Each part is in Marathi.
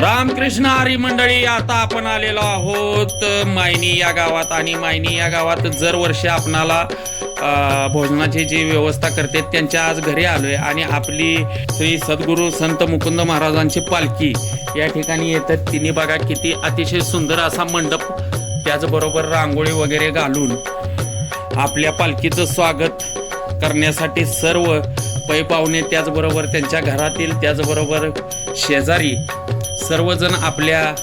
रामकृष्ण हरी मंडळी आता आपण आलेलो आहोत मायनी या गावात. आणि मायनी या गावात जर वर्षी आपणाला भोजनाची जी व्यवस्था करते त्यांच्या आज घरी आलोय. आणि आपली श्री सद्गुरू संत मुकुंद महाराजांची पालखी या ठिकाणी येतात. तिने बघा किती अतिशय सुंदर असा मंडप त्याचबरोबर रांगोळी वगैरे घालून आपल्या पालखीचं स्वागत करण्यासाठी सर्व पै पाहुणे त्याचबरोबर त्यांच्या घरातील त्याचबरोबर शेजारी सर्वजण आपल्या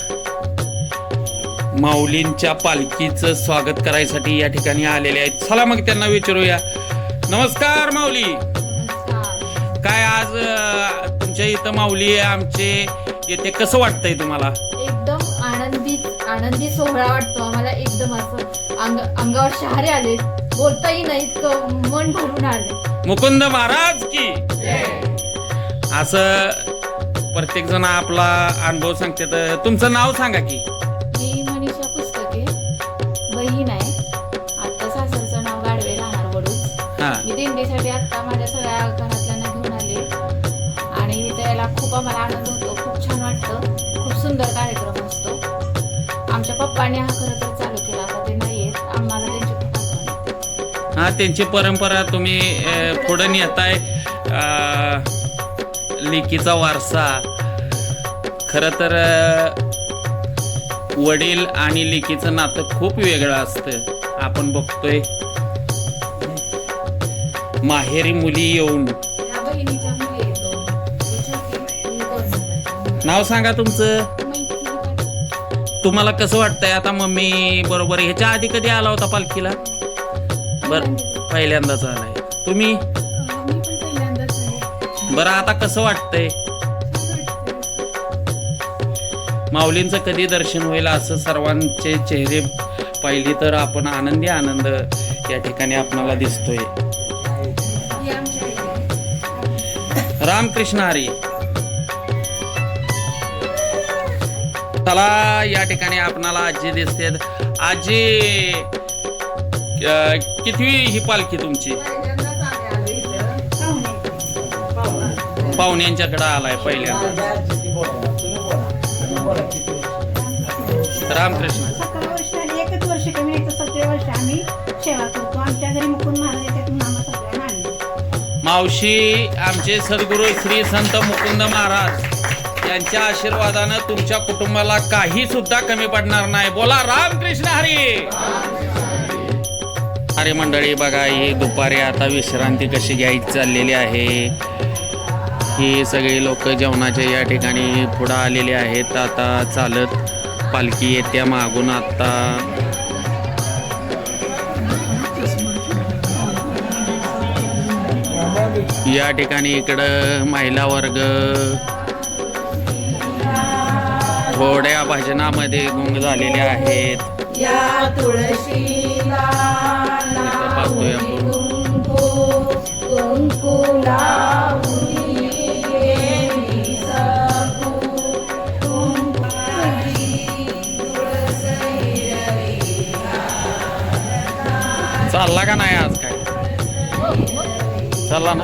माऊलींच्या पालखीचं स्वागत करायसाठी या ठिकाणी आलेले आहेत. चला मग त्यांना विचारूया. नमस्कार माऊली. काय आज अं, तुमच्या इथं माऊली आहे आमचे येते कसं वाटतंय तुम्हाला? एकदम आनंदी आनंदी सोहळा वाटतो आम्हाला एकदम असं. अंग अंगावर शहारे आले. बोलताही नाही इतकं मन भरून आले. मुकुंद महाराज की. असं प्रत्येक जण आपला अनुभव सांगते तर तुमचं नाव सांगा की. मी मनीषा पुस्तके बहीण आहे. आता सासरचं नाव गाडवे राहणार हा. मी दिंडीसाठी आता माझ्या सगळ्या घरातल्यांना घेऊन आले. आणि इथे यायला खूप आम्हाला आनंद होतो. खूप छान वाटतं. खूप सुंदर कार्यक्रम असतो. आमच्या पप्पाने हा खरं तर चालू केला आता ते नाही आहेत. आम्हाला त्यांची खूप आठवण येते. हा त्यांची परंपरा तुम्ही अ, पुढे नेताय. अ, लेकीचा वारसा. खर तर वडील आणि लेकीचं नातं खूप वेगळं असतं. आपण बघतोय. माहेरी मुली येऊन. नाव सांगा तुमचं. तुम्हाला कसं वाटतंय? आता मम्मी बरोबर ह्याच्या आधी कधी आला होता पालखीला? बर पहिल्यांदाच आलाय. तुम्ही? बरं आता कसं वाटतंय? माऊलींचं कधी दर्शन होईल असं सर्वांचे चेहरे पाहिले तर आपण आनंदी आनंद या ठिकाणी आपणाला दिसतोय. रामकृष्ण हरी. चला या ठिकाणी आपणाला आजी दिसते आजी किती कितवी ही पालखी तुमची? पाहुण्यांच्याकडे आलाय पहिल्यांदा. रामकृष्ण. सतरा एकच वर्ष कमी नाही तर सतरा वर्ष आम्ही सेवा करतो. आमच्या घरी मुकुंद महाराज येतात म्हणून आम्हाला सगळ्यांना आणलं मावशी आमचे सद्गुरू श्री संत मुकुंद महाराज यांच्या आशीर्वादानं तुमच्या कुटुंबाला काही सुद्धा कमी पडणार नाही. बोला रामकृष्ण हरी. अरे मंडळी बघा ही दुपारी आता विश्रांती कशी घ्यायची चाललेली आहे. ही सगळी लोक जेवणाच्या या ठिकाणी पुढं आलेली आहेत. आता चालत पालखी येत्या मागून आता. या ठिकाणी इकडं महिला वर्ग. थोड्या भजनामध्ये गुंग झालेले आहेत. या चालला का नाही आज काय चालला ना